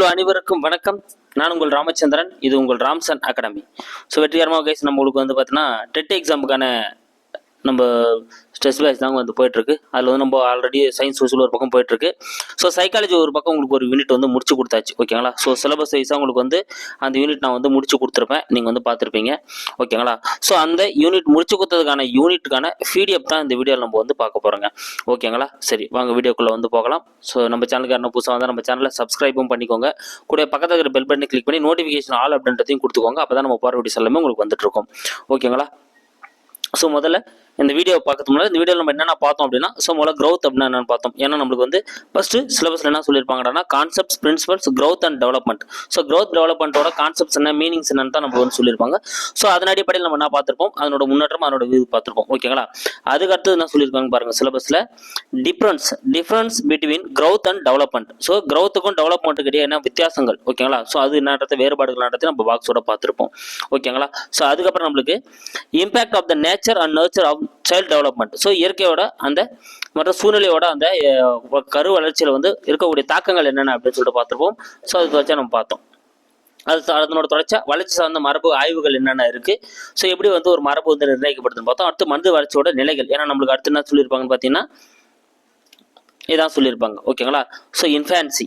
Hello அனைவருக்கும் வணக்கம். நான் உங்கள் ராமச்சந்திரன் இது உங்கள் ராம்சன் அகாடமி. ஸோ வெற்றிகரமாக கைஸ் நம்மளுக்கு வந்து பார்த்தீங்கன்னா டெட் எக்ஸாமுக்கான நம்ம ஸ்ட்ரெஸ் பேஸ் தாங்க வந்து போயிட்டுருக்கு. அதில் வந்து நம்ம ஆல்ரெடி சயின்ஸ் சோசியல் ஒரு பக்கம் போயிட்டுருக்கு. ஸோ சைக்காலஜி ஒரு பக்கம் உங்களுக்கு ஒரு யூனிட் வந்து முடிச்சு கொடுத்தாச்சு. ஓகேங்களா ஸோ சிலபஸ் வைஸாக உங்களுக்கு வந்து அந்த யூனிட் நான் வந்து முடிச்சு கொடுத்துருப்பேன். நீங்கள் வந்து பார்த்துருப்பீங்க. ஓகேங்களா ஸோ அந்த யூனிட் முடிச்சு கொடுத்ததுக்கான யூனிட்டுக்கான பிடிஎஃப் தான் இந்த வீடியோவில் நம்ம வந்து பார்க்க போகிறோங்க ஓகேங்களா சரி வாங்க வீடியோக்குள்ளே வந்து போகலாம். ஸோ நம்ம சேனலுக்கு யாரும் புதுசாக வந்தால் நம்ம சேனலை சப்ஸ்கிரைபும் பண்ணிக்கோங்க. கூட பக்கத்தில் இருக்கிற பெல் பட்டனை கிளிக் பண்ணி நோட்டிஃபிகேஷன் ஆல் அப்படின்றதையும் கொடுத்துக்கோங்க. அப்போ தான் நம்ம போகிற வீடியோஸ் எல்லாமே உங்களுக்கு வந்துட்டுருக்கோம். ஓகேங்களா ஸோ முதல்ல இந்த வீடியோ பார்க்கறது முன்னாடி இந்த வீடியோவில் நம்ம என்னென்ன பார்த்தோம் அப்படின்னா ஸோ முதல்ல க்ரௌத் அப்படின்னா என்னென்னு பார்த்தோம். ஏன்னா நம்மளுக்கு வந்து ஃபஸ்ட்டு சிலபஸில் என்ன சொல்லியிருப்பாங்கன்னா concepts principles growth and development so growth டெவலப்மெண்ட்டோட கான்செப்ட்ஸ் என்ன மீனிங்ஸ் என்னன்னு தான் நம்ம வந்து சொல்லியிருப்பாங்க. ஸோ அதன் அடிப்படையில் நம்ம என்ன பார்த்துருப்போம்? அதனோட முன்னேற்றம் அதனோட இது பார்த்துருப்போம். ஓகேங்களா அதுக்கு அடுத்தது என்ன சொல்லியிருப்பாங்க பாருங்கள் சிலபஸில் difference difference between growth and development so க்ரௌத்துக்கும் டெவலப்மெண்ட்டுக்கு இடையே என்ன வித்தியாசங்கள்? ஓகேங்களா ஸோ அது என்னன்றது வேறுபாடுகள் என்னன்றது நம்ம பாக்ஸோட பார்த்துருப்போம். ஓகேங்களா ஸோ அதுக்கப்புறம் நம்மளுக்கு impact of the nature and nurture of child development so இயற்கையோட அந்த மற்ற சூழ்நிலையோட அந்த கரு வளர்ச்சியில் வந்து இருக்கக்கூடிய தாக்கங்கள் என்னென்ன அப்படின்னு சொல்லிட்டு பார்த்துருப்போம். ஸோ அது வச்சா நம்ம பார்த்தோம். அது அதனோட தொடர்ச்சியாக வளர்ச்சி சார்ந்த மரபு ஆய்வுகள் என்னென்ன இருக்குது ஸோ எப்படி வந்து ஒரு மரபு வந்து நிர்ணயிக்கப்படுதுன்னு பார்த்தோம். அடுத்து மனித வளர்ச்சியோட நிலைகள். ஏன்னா நம்மளுக்கு அடுத்து என்ன சொல்லியிருப்பாங்கன்னு பார்த்தீங்கன்னா இதான் சொல்லியிருப்பாங்க. ஓகேங்களா? So infancy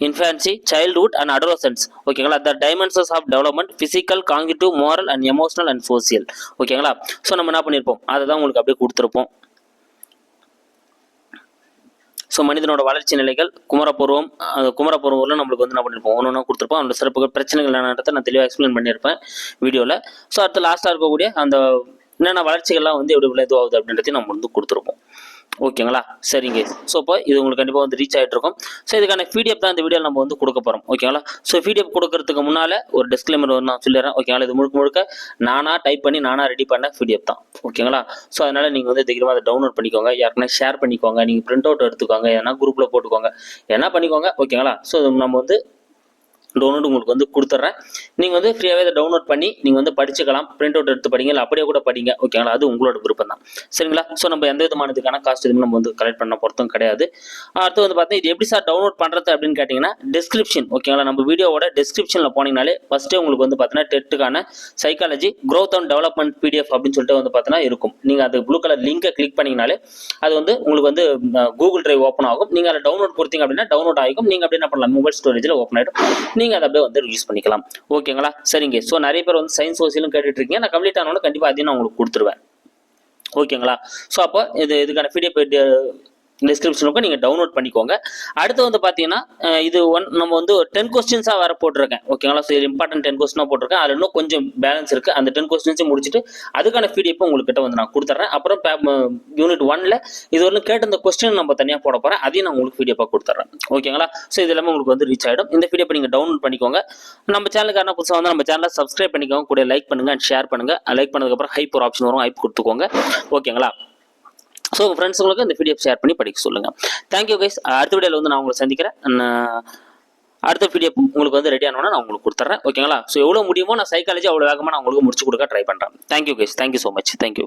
infancy childhood and adolescence ஓகேங்களா the dimensions of development physical cognitive moral and emotional and social ஓகேங்களா ஸோ நம்ம என்ன பண்ணியிருப்போம் அதை தான் உங்களுக்கு அப்படியே கொடுத்துருப்போம். ஸோ மனிதனோட வளர்ச்சி நிலைகள் குமரப்பருவம் அந்த குமரப்பருவம்ல நம்மளுக்கு வந்து என்ன பண்ணியிருப்போம் ஒன்று ஒன்றா கொடுத்துருப்போம். அந்த சிறப்புகள் பிரச்சனைகள் என்னன்றதை நான் தெளிவாக எக்ஸ்பிளைன் பண்ணியிருப்பேன் வீடியோவில் ஸோ அடுத்து லாஸ்ட்டாக இருக்கக்கூடிய அந்த என்னென்ன வளர்ச்சிகள்லாம் வந்து எப்படி இதுவாகுது அப்படின்றதையும் நம்ம வந்து கொடுத்துருப்போம். ஓகேங்களா? சரிங்க. ஸோ இப்போ இது உங்களுக்கு கண்டிப்பாக வந்து ரீச் ஆகிட்டு இருக்கும். ஸோ இதுக்கான பிடிஎஃப் தான் இந்த வீடியோ நம்ம வந்து கொடுக்க போகிறோம் ஓகேங்களா? ஸோ பிடிஎஃப் கொடுக்கறதுக்கு முன்னால் ஒரு டிஸ்க்ளைமர் நான் சொல்லிடுறேன். ஓகேங்களா? இது முழுக்க முழுக்க நானாக டைப் பண்ணி நானாக ரெடி பண்ண பிடிஎஃப் தான். ஓகேங்களா? ஸோ அதனால் நீங்கள் வந்து தைரியமாக அதை டவுன்லோட் பண்ணிக்கோங்க. யாருக்குன்னா ஷேர் பண்ணிக்கோங்க. நீங்கள் பிரிண்ட் அவுட் எடுத்துக்கோங்க. ஏன்னா குரூப்பில் போட்டுக்கோங்க. என்ன பண்ணிக்கோங்க. ஓகேங்களா? ஸோ நம்ம வந்து டவுன்லோட் உங்களுக்கு வந்து கொடுத்துட்றேன் நீங்கள் வந்து ஃப்ரீயாகவே இதை டவுன்லோட் பண்ணி நீங்கள் வந்து படிச்சுக்கலாம். பிரிண்ட் அவுட் எடுத்து படிங்க. இல்லை அப்படியே கூட படிங்க. ஓகேங்களா அது உங்களோட விருப்பம் தான் சரிங்களா? ஸோ நம்ம எந்த விதமானதுக்கான காஸ்ட் எதுவும் நம்ம வந்து கலெக்ட் பண்ண பொறுத்தும் கிடையாது. அடுத்து வந்து பார்த்தீங்கன்னா இது எப்படி சார் டவுன்லோட் பண்ணுறது அப்படின்னு கேட்டிங்கன்னா டிஸ்கிரிப்ஷன் ஓகேங்களா நம்ம வீடியோவோட டிஸ்கிரிப்ஷனில் போனீங்கனாலே ஃபஸ்ட்டே உங்களுக்கு வந்து பார்த்தீங்கன்னா டெட்டுக்கான psychology growth and development PDF அப்படின்னு சொல்லிட்டு வந்து பார்த்தீங்கன்னா இருக்கும். நீங்கள் அது ப்ளூ கலர் லிங்கை கிளிக் பண்ணிங்கனாலே அது வந்து உங்களுக்கு வந்து கூகுள் ட்ரைவ் ஓப்பன் ஆகும். நீங்கள் அதை டவுன்லோட் கொடுத்தீங்க அப்படின்னா டவுன்லோட் ஆகும் நீங்கள் அப்படி என்ன பண்ணலாம்? மொபைல் ஸ்டோரேஜில் ஓப்பன் ஆகிடும் நீங்கள் அதை அப்படியே வந்து யூஸ் பண்ணிக்கலாம். ஓகேங்களா சரிங்க. ஸோ நிறைய பேர் வந்து சயின்ஸ் சோசியலும் கேட்டுட்டு இருக்கீங்க. நான் கம்ப்ளீட் ஆனோட கண்டிப்பாக அதையும் நான் உங்களுக்கு கொடுத்துருவேன். ஓகேங்களா ஸோ அப்போ இது இதுக்கான பிடிஎஃப் டிஸ்கிரிப்ஷனுக்கும் நீங்கள் டவுன்லோட் பண்ணிக்கோங்க. அடுத்து வந்து பார்த்தீங்கன்னா இது ஒன் நம்ம வந்து டென் கொஸ்டின்ஸாக வேறு போட்டிருக்கேன். ஓகேங்களா சரி இம்பார்ட்டன்ட் டென் கொஸ்டினாக போட்டிருக்கேன். அதில் இன்னும் கொஞ்சம் பேலன்ஸ் இருக்குது அந்த டென் கொஸ்டின்ஸையும் முடிச்சுட்டு அதுக்கான பிடிஎஃப் உங்கள்கிட்ட வந்து நான் கொடுத்துட்றேன் அப்புறம் யூனிட் ஒன்ல இது ஒன்று கேட்ட இந்த கொஸ்டின் நம்ம தனியாக போட போகிறேன் அதையும் நான் உங்களுக்கு பிடிஎஃபாக கொடுத்துட்றேன் ஓகேங்களா ஸோ இது எல்லாமே உங்களுக்கு வந்து ரீச் ஆகிடும் இந்த பிடிஎஃப் நீங்கள் டவுன்லோட் பண்ணிக்கோங்க. நம்ம சேனலுக்கு என்ன புதுசாக வந்து நம்ம சேனலை சப்ஸ்கிரைப் பண்ணிக்கோங்க. கூட லைக் பண்ணுங்கள் அண்ட் ஷேர் பண்ணுங்கள் லைக் பண்ணதுக்கப்புறம் ஹைப் ஒரு ஆப்ஷன் வரும். ஹைப் கொடுத்துக்கோங்க. ஓகேங்களா ஸோ உங்கள் ஃப்ரெண்ட்ஸுங்களுக்கு இந்த பிடிஎஃப் ஷேர் பண்ணி படிக்க சொல்லுங்கள் தேங்க்யூ கைஸ் அடுத்த வீடியோவில் வந்து நான் உங்களை சந்திக்கிறேன். நான் அடுத்த பிடிஎஃப் உங்களுக்கு வந்து ரெடி ஆனோன்னா நான் உங்களுக்கு கொடுத்துட்றேன். ஓகேங்களா ஸோ எவ்வளோ முடியுமோ நான் சைக்காலஜி அவ்வளோ வேகமாக நான் உங்களுக்கு முடிச்சு கொடுக்க ட்ரை பண்ணுறேன் thank you guys thank you so much thank you